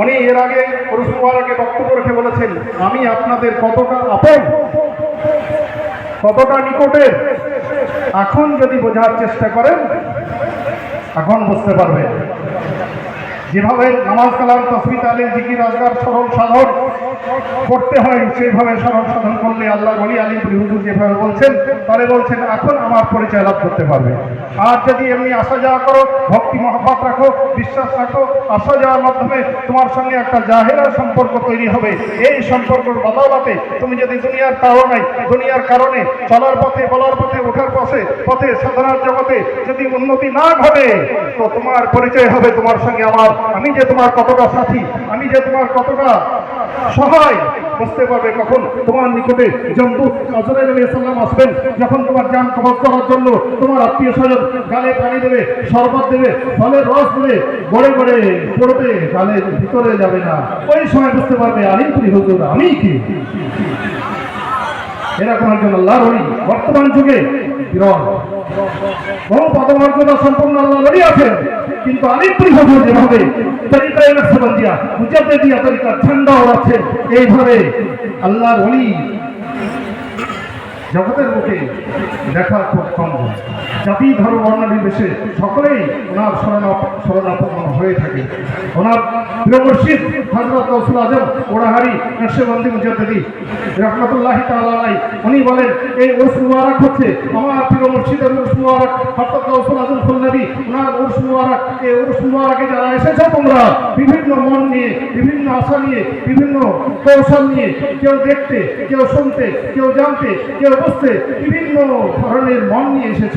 উনি এর আগে পরশুমারাকে বক্তব্য রেখে বলেছেন, আমি আপনাদের কতটা আপন, কতটা নিকটের, এখন যদি বোঝার চেষ্টা করেন, এখন বুঝতে পারবেন। যেভাবে নামাজ কালাম তসমিত আলী জিকির, আজগার, সরল সাধন করতে হয়, সেইভাবে সরল সাধন করলে আল্লাহ বলি আলী হুজুর যেভাবে বলছেন তাহলে বলছেন, এখন আমার পরিচয় লাভ করতে পারবে। আর যদি এমনি আসা যাওয়া করো, ভক্তি মহাপাত রাখো, বিশ্বাস রাখো, আসা যাওয়ার মাধ্যমে তোমার সঙ্গে একটা জাহেরা সম্পর্ক তৈরি হবে। এই সম্পর্কের বদলাতে তুমি যদি দুনিয়ার কারণে দুনিয়ার কারণে চলার পথে, বলার পথে, ওঠার পথে পথে, সাধনার জগতে যদি উন্নতি না ঘটে, তো তোমার পরিচয় হবে তোমার সঙ্গে আমার। আমি যে তোমার কতটা সাথী, আমি যে তোমার কতটা সহায় বুঝতে পারবে কখন? তোমার নিকটে জন্তু আজরাইল আসবেন। যখন তোমার জান কবজ করার জন্য তোমার আত্মীয় স্বজন গালে পানি দেবে, শরবত দেবে, ফলের রস দেবে, গড়ে গড়ে পড়বে, গালের ভিতরে যাবে না। ওই সময় বুঝতে পারবে আলিম তুমি হুজুর, আমি কি? এরকম একজন আল্লাহ রলি বর্তমান যুগে বিরল। বহু পদমর্যাদা সম্পন্ন আল্লাহ রলি আছেন। কিন্তু হুজুর যেভাবে দিয়া নকশবন্দিয়া দিয়া তরিকা ঠান্ডা ওড়াচ্ছেন এইভাবে আল্লাহর রলি জগতের মুখে দেখা খুব কম জাতি, ধর্ম বর্ণ নির্বিশেষে সকলেই ওনার শরণা শরণাপন্ন হয়ে থাকে। ওনার প্রিয় হজরত গৌসুল আজম ওড়াহারি নকশবন্দি মুজাদ্দিদি রহমতুল্লাহ তালাই উনি বলেন, এই উর্স মুবারক হচ্ছে আমার প্রিয় মুর্শিদের উর্স মুবারক। হজরত গৌসুল আজম ফুলনবী ওনার উর্স মুবারক। এই উর্স মুবারকে যারা এসেছ তোমরা বিভিন্ন মন নিয়ে, বিভিন্ন আশা নিয়ে, বিভিন্ন কৌশল নিয়ে, কেউ দেখতে, কেউ শুনতে, কেউ জানতে, কেউ বুঝতে বিভিন্ন ধরনের মন নিয়ে এসেছ।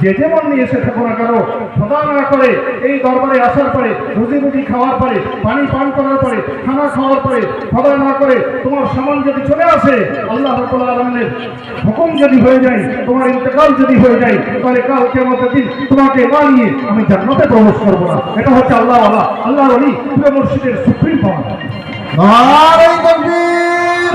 যে যে মন নিয়ে এসে থাকো না কেন খোদা না করে, এই দরবারে আসার পরে রুজি রুজি খাওয়ার পরে, পানি পান করার পরে, খানা খাওয়ার পরে, খোদা না করে তোমার সামান যদি চলে আসে, আল্লাহ রাব্বুল আলামিনের হুকুম যদি হয়ে যায়, তোমার ইন্তেকাল যদি হয়ে যায়, তাহলে কাল কেমতের দিন তোমাকে না নিয়ে আমি জান্নাতে প্রবেশ করব না। এটা হচ্ছে আল্লাহ আল্লাহ আল্লাহ আলী প্রিয় মুর্শিদের সুপ্রিম পাওয়ার। নারাই তকবীর!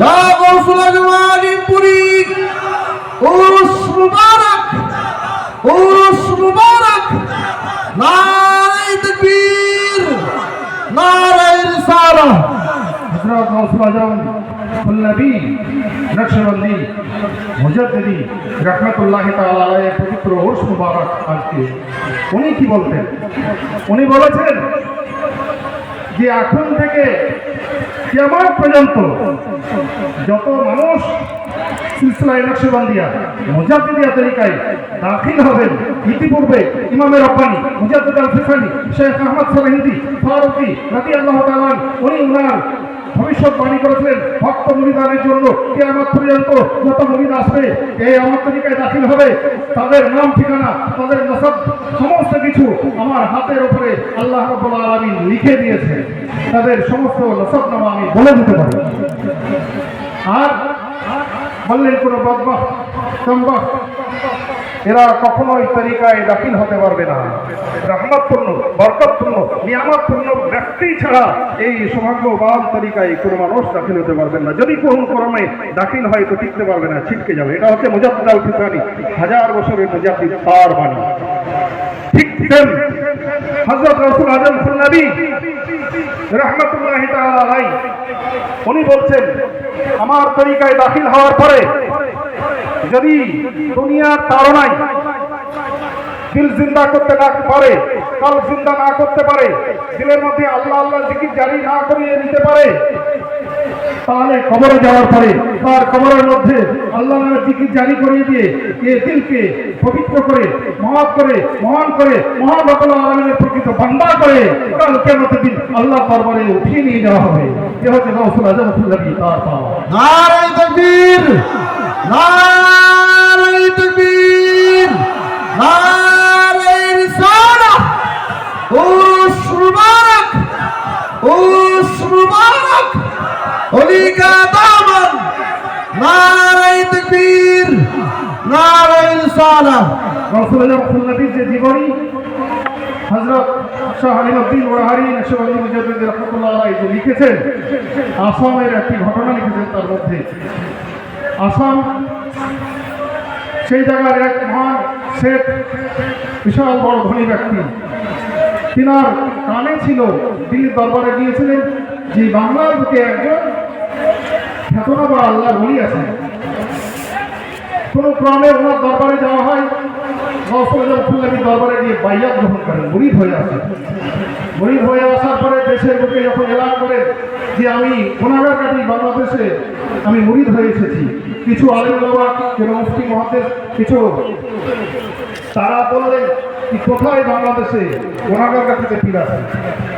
ইয়া গৌসুল আজমানি পুরি। উরুস মুবারক উরুস মুবারক। নারাই তকবীর নারাই রিসালাহ হজরত গৌসুল আজম ফুল্লবী নকশবন্দি, মুজাদ্দিদি রহমতুল্লাহ আজকে। উনি কি বলতেন? উনি বলেছেন যে এখন থেকে কেমন পর্যন্ত যত মানুষ সিলসিলায় নকশবন্দিয়া মুজাহিদিয়া তরিকায় দাখিল হবেন ইতিপূর্বে ইমামের রব্বানি, মুজাদ্দিদ আল ফিফানি শেখ আহমদ সরহিন্দি ফারুকি রাদি আল্লাহ তালান উনি উনার ভবিষ্যৎবাণী করেছিলেন ভক্ত মুরিদানের জন্য। কে আমার পর্যন্ত যত মুরিদ আসবে এই আমার তরিকায় দাখিল হবে? তাদের নাম, ঠিকানা, তাদের নসব, সমস্ত কিছু আমার হাতের ওপরে আল্লাহ রব্বুল আলামিন লিখে দিয়েছে তাদের সমস্ত নসব নামা আমি বলে দিতে পারি আর বললেন কোনো বদবাহ সম্বাহ এরা কখনোই তরিকায় দাখিল হতে পারবে না। রহমতপূর্ণ, বরকতপূর্ণ, নিয়ামতপূর্ণ ব্যক্তি ছাড়া এই সৌভাগ্যবান তরিকায় কোনো মানুষ দাখিল হতে পারবেন না। যদি কোন ক্রমে দাখিল হয় তো টিকতে পারবে না, ছিটকে যাবে। এটা হচ্ছে মুজাদ্দিদ আল হাজার বছরের মুজাদ্দিদ তার বাণী। ঠিক তেম হজরত রসুল আজম নবী রহমতুল্লাহ তাআলাই উনি বলছেন, আমার তরিকায় দাখিল হওয়ার পরে যদি দুনিয়ার তাড়নায় দিল জিন্দা করতে না পারে, কাল জিন্দা না করতে পারে, দিলের মধ্যে আল্লাহ আল্লাহ জিকির জারি না করিয়ে নিতে পারে, তাহলে কবরে যাওয়ার পরে তার কবরের মধ্যে আল্লাহ জিকির জারি করিয়ে দিয়ে এ দিলকে পবিত্র করে মহান করে মহান করে, মহান আলমের প্রকৃত বান্দা করে কাল কেমন দিন আল্লাহ দরবারে উঠিয়ে নিয়ে যাওয়া হবে। এ হচ্ছে গৌসুল আজমতুল্লাহ তার পাওয়া। নারাই তকবীর নারাই রিসালাহ উরুস মুবারক উরুস মুবারক ওলি কা দামন নারাই তকবীর রিসালাহ রসুল। নবীর যে জীবনী হজরত শাহ আলিমুদ্দিন ওরাহারি নকশবন্দি মুজাদ্দিদ রহমতুল্লাহ আলাই যে লিখেছেন, আসামের একটি ঘটনা লিখেছেন তার মধ্যে। আসাম। সেই জায়গার এক মহান শেখ, বিশাল বড় ধনী ব্যক্তি। তিনার কানে ছিল দিল্লির দরবারে গিয়েছিলেন, যে বাংলার বুকে একজন খ্যাতনা বা আল্লাহ বলি আছে কোনো ক্রমে ওনার দরবারে যাওয়া হয় গৌসল ফুল্লাবি দরবারে গিয়ে বাইয়া গ্রহণ করেন মুরিদ হয়ে আসেন। মুরিদ হয়ে আসার পরে দেশের বুকে যখন এলান করে যে আমি কাটি বাংলাদেশে আমি মুরিদ হয়ে এসেছি। কিছু আলেম কেন মুফতি মহাদেশ, কিছু তারা বললেন কি কোথায় বাংলাদেশে গুণাগার কাটিতে পীর আছে?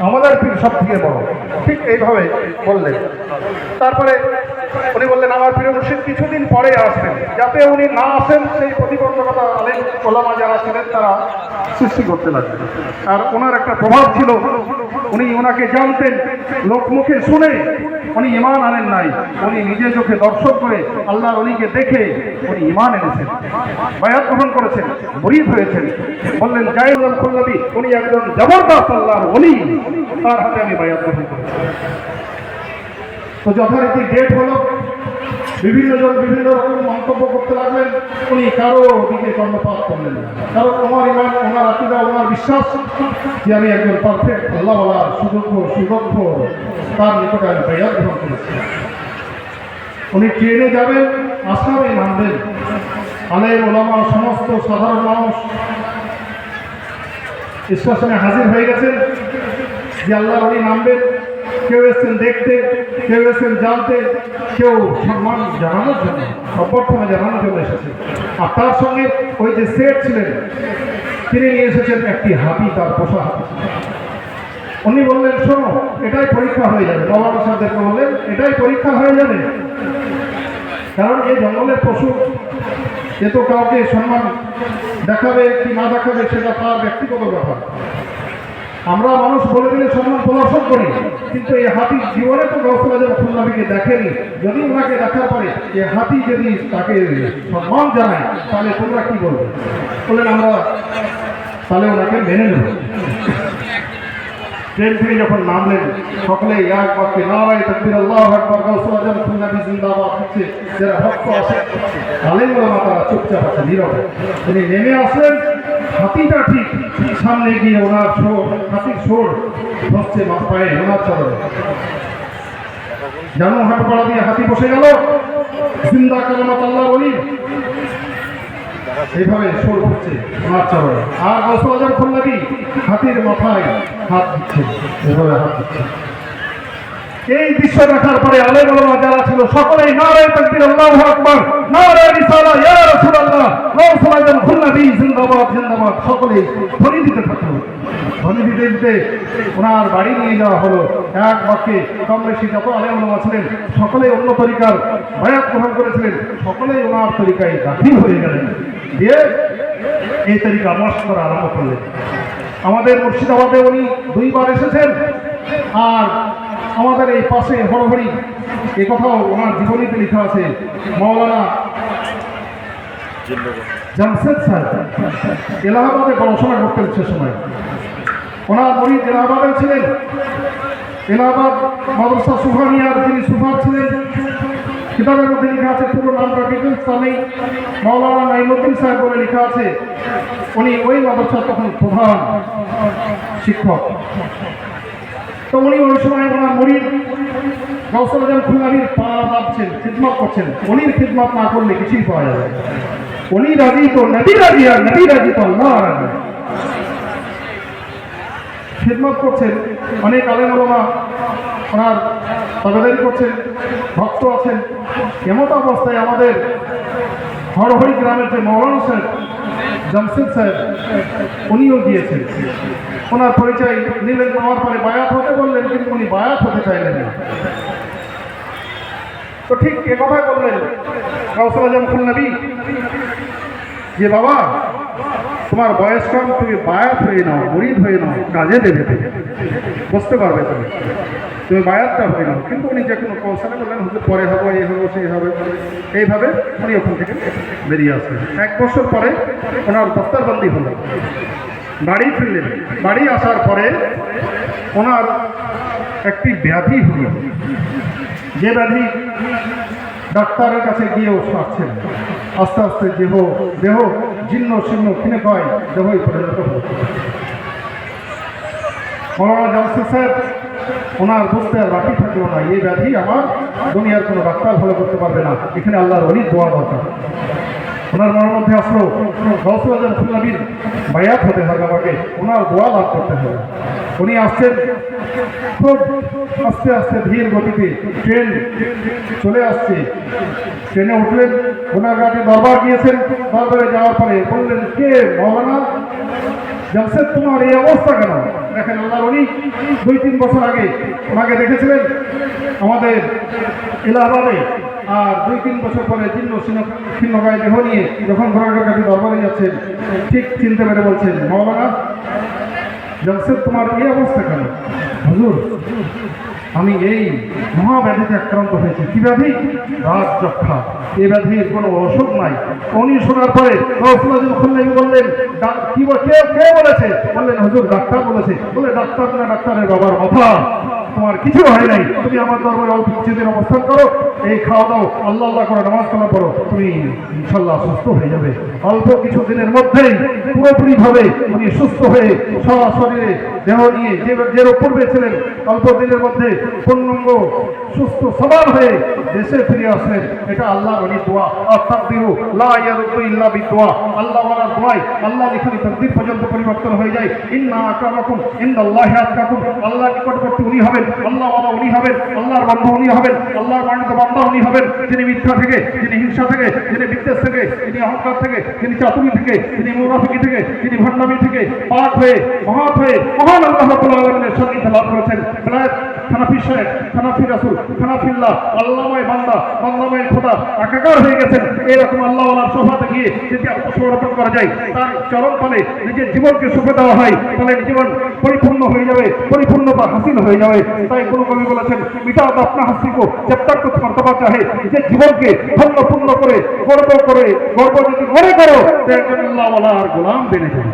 আমাদের পীর সব থেকে বড়। ঠিক এইভাবে বললেন। তারপরে উনি বললেন, আমার প্রিয় মুর্শিদ, কিছুদিন পরে আসবেন। যাতে উনি না আসেন, সেই প্রতিবন্ধকতা ওলামা যারা ছিলেন, তারা সৃষ্টি করতে লাগবেন আর ওনার একটা প্রভাব ছিল, উনি ওনাকে জানতেন, লোকমুখে শুনে। উনি ইমান আনেন নাই, উনি নিজে চোখে দর্শন করে আল্লাহ অলিকে দেখে উনি ইমান এনেছেন, বায়াত গ্রহণ করেছেন, মরিদ হয়েছেন। বললেন, জাহিদুল খুল্লাবি, উনি একজন জবরদস্ত আল্লাহর অলি, তার হাতে আমি বায়াত গ্রহণ করেছি। তো যথারীতি ডেট হলো বিভিন্ন জন বিভিন্ন রকম মন্তব্য করতে লাগলেন। উনি কারও দিকে কর্ণপাত করলেন কারণ ওনার ইমান, ওনার আকিদা, ওনার বিশ্বাস যে আমি একজন পারফেক্ট আল্লাহ সুযোগ্য, সুদক্ষ, তার নিকটে আমি বেয়াত গ্রহণ করেছি। উনি ট্রেনে যাবেন আসামে নামবেন। আলেম, ওলামা, সমস্ত সাধারণ মানুষ স্টেশনে হাজির হয়ে গেছেন। যে আল্লাহ উনি নামবেন। কেউ এসেছেন দেখতে, কেউ এসেছেন জানতে, কেউ সম্মান জানানোর জন্য, অভ্যর্থনা জানানোর জন্য এসেছেন। আর তার সঙ্গে ওই যে সেট ছিলেন, তিনি নিয়ে এসেছেন একটি হাতি, তার পোষা হাতি। উনি বললেন, শোনো, এটাই পরীক্ষা হয়ে যাবে। বাবা সাহেবদেরকে বললেন, এটাই পরীক্ষা হয়ে যাবে। কারণ এই জঙ্গলের পশু, এ তো কাউকে সম্মান দেখাবে কি না দেখাবে, সেটা তার ব্যক্তিগত ব্যাপার। আমরা মানুষ বলে দিলে সম্মান প্রদর্শন করি। কিন্তু এই হাতি জীবনে তো গৌসলা যেন খুলনাবিকে দেখেনি। যদি ওনাকে দেখার পরে এই হাতি যদি তাকে সম্মান জানায়, তাহলে তোমরা কি বলবে? বললেন, আমরা তাহলে ওনাকে মেনে নেব। ট্রেন থেকে যখন নামলেন সকলে এক বাক্যে নারায় তকবির, আল্লাহ আকবর। গৌসল আজম খুলনাবি জিন্দাবাদ হচ্ছে যারা ভক্ত আছে আলেম ওলামা তারা চুপচাপ আছে, নীরবে। তিনি নেমে আসলেন হাতিটা ঠিক সামনে গিয়ে ওনার সোর হাতির সোর হচ্ছে পায়ে, ওনার চরণে। জানো হাট পাড়া দিয়ে হাতি বসে গেল? জিন্দা কালামাত আল্লাহ বলি এইভাবে সোর হচ্ছে ওনার চরণে। আর গৌসল আজম খুলনাবি হাতির মাথায় হাত দিচ্ছে, এভাবে হাত দিচ্ছে। এই দৃশ্য দেখার পরে আলেম যারা ছিল, সকলেই আজম খুলনাবি জিন্দাবাদ জিন্দাবাদ। দিতে ওনার বাড়ি নিয়ে যাওয়া হলো। ছিলেন, সকলেই অন্য তরিকার বায়াত গ্রহণ করেছিলেন। সকলেই ওনার তরিকায় দাখিল হয়ে গেলেন। দিয়ে এই তরিকা মশ করা আরম্ভ করলেন। আমাদের মুর্শিদাবাদে উনি দুইবার এসেছেন, আর আমাদের এই পাশে হরহরি এ কথাও ওনার জীবনীতে লেখা আছে। মৌলানা জামশেদ স্যার, এলাহাবাদে পড়াশোনা করতেন সে সময়। ওনার মরিদ এলাহাবাদে ছিলেন। এলাহাবাদ মাদ্রাসা সুফানিয়ার যিনি সুফার ছিলেন, কিতাবের মধ্যে লেখা আছে, পুরো নামটা ডিটেলস তা নেই। মৌলানা নাইমুদ্দিন সাহেব বলে লেখা আছে, উনি ওই মাদ্রাসার তখন প্রধান শিক্ষক। তো উনি ওই সময় ওনার মরিদ গৌসল আজম খুলনাবির পা দাবছেন খিদমত করছেন। উনির খিদমত না করলে কিছুই পাওয়া যাবে। উনি রাজি তো নবী রাজি আর নবী রাজি তো আল্লাহ। রাজি খিদমত করছেন। অনেক আলেম ওলামা ওনার তবেদারি করছেন, ভক্ত আছেন। এমত অবস্থায় আমাদের হরহরি গ্রামের যে মৌলানা সাহেব জামশেদ সাহেব উনিও গিয়েছেন ওনার পরিচয় নিলেন আমার পরে বায়াত হতে বললেন, কিন্তু উনি বায়াত হতে চাইলেন না তো ঠিক এ কথাই বললেন কাউসল আজম নবী যে, বাবা, তোমার বয়স কম, তুমি বায়াত হয়ে নাও, মরিদ হয়ে নাও, কাজে দেবে। বুঝতে পারবে তুমি। তুমি বায়াতটা হয়ে নাও। কিন্তু উনি যে কোনো কৌশলে বললেন, হুজুর, পরে হব, এই হব, সেই হবে। এইভাবে উনি ওখান থেকে বেরিয়ে আসলেন। এক বছর পরে ওনার দফতরবন্দি হলো। বাড়ি ফিরলেন। বাড়ি আসার পরে ওনার একটি ব্যাধি হল। যে ব্যাধি ডাক্তারের কাছে গিয়েও সারছেন। আস্তে আস্তে দেহ দেহ জীর্ণ শীর্ণ ক্ষীণে কয় দেহই পরিণত হচ্ছে মৌলানা ওনার বুঝতে আর বাকি থাকল না। এই ব্যাধি আমার দুনিয়ার কোনো ডাক্তার ভালো করতে পারবে না। এখানে আল্লাহর অনেক দোয়া দরকার। ওনার মনের মধ্যে আসলো গৌসুল আজম ফুল্লাবির বায়াত হতে হবে আমাকে। ওনার দোয়া লাভ করতে হবে। উনি আসছেন। খুব আস্তে আস্তে ধীর গতিতে ট্রেন চলে আসছে। ট্রেনে উঠলেন, ওনার কাছে দরবার গিয়েছেন। দরবারে যাওয়ার পরে বললেন, কে মৌলানা? জামশেদ তোমার এই অবস্থা কেন? দেখেন আল্লাহর উনি দুই, তিন বছর আগে ওনাকে দেখেছিলেন আমাদের এলাহাবাদে। আর দুই, তিন বছর পরে চিহ্ন ছিন্ন গায়ে দেহ নিয়ে যখন ঘোরাঘোর কাছে দরবারে যাচ্ছেন, ঠিক চিনতে পেরে বলছেন মৌলানা জামশেদ তোমার এই অবস্থা কেন? হুজুর আমি এই মহাব্যাধিতে আক্রান্ত হয়েছি। কি ব্যাধি? রাজ যক্ষা এ ব্যাধির কোনো অসুখ নাই। উনি শোনার পরে খুললেন বললেন, "ডা- কি কে কে বলেছে? বললেন, হুজুর, ডাক্তার বলেছে। বলে, ডাক্তার না ডাক্তারের বাবার মাথা তোমার কিছু হয় নাই। তুমি আমার দরবারে অল্প কিছুদিন অবস্থান করো। এই খাওয়া দাও, আল্লাহ আল্লাহ করে নামাজ কালাম করো তুমি ইনশাল্লাহ সুস্থ হয়ে যাবে। অল্প কিছু দিনের মধ্যেই পুরোপুরি ভাবে উনি সুস্থ হয়ে সশরীরে দেহ নিয়ে যে যে পূর্বে ছিলেন, অল্প দিনের মধ্যে পূর্ণাঙ্গ, সুস্থ, সবার হয়ে দেশে ফিরে আসলেন। এটা আল্লাহ অনেক দোয়া। আর তাকদিরু লা ইয়ারুদু ইল্লা বিদোয়া। আল্লাহ ওয়ালার দোয়ায় আল্লাহ লিখানি পর্যন্ত পরিবর্তন হয়ে যায়। ইন্না আক্রামাকুম, ইন্দাল্লাহি আতকাকুম। আল্লাহ নিকটবর্তী উনি হবেন আল্লাহ বাবা উনি হবেন, আল্লাহর বন্ধু উনি হবেন, আল্লাহর বাণিজ্য বান্দা উনি হবেন। যিনি মিথ্যা থেকে, যিনি হিংসা থেকে, যিনি বিদ্বেষ থেকে, যিনি অহংকার থেকে, যিনি চাতুরি থেকে, যিনি মুনাফিকি থেকে, যিনি ভণ্ডামি থেকে পাক হয়ে মহাত হয়ে, মহান আল্লাহ আলামিনের সন্নিধি লাভ করেছেন। খানাফি রাসূল বান্দা খোদা একাকার হয়ে গেছেন। এরকম আল্লাহ গিয়ে যদি আত্মসমর্পণ করা যায়, তার চরম তলে নিজের জীবনকে সুখে দেওয়া হয়, তাহলে জীবন পরিপূর্ণ হয়ে যাবে, পরিপূর্ণতা হাসিল হয়ে যাবে। তাই কোনো কবি বলেছেন মিটাও আপনার আপনা হাসিকো তক কুছ মর্তবা চাহে, যে জীবনকে ধন্য পূর্ণ করে, গর্ব করে, গর্ব যদি মনে করো তাই আল্লাহ আর গোলাম বেড়ে যাবে।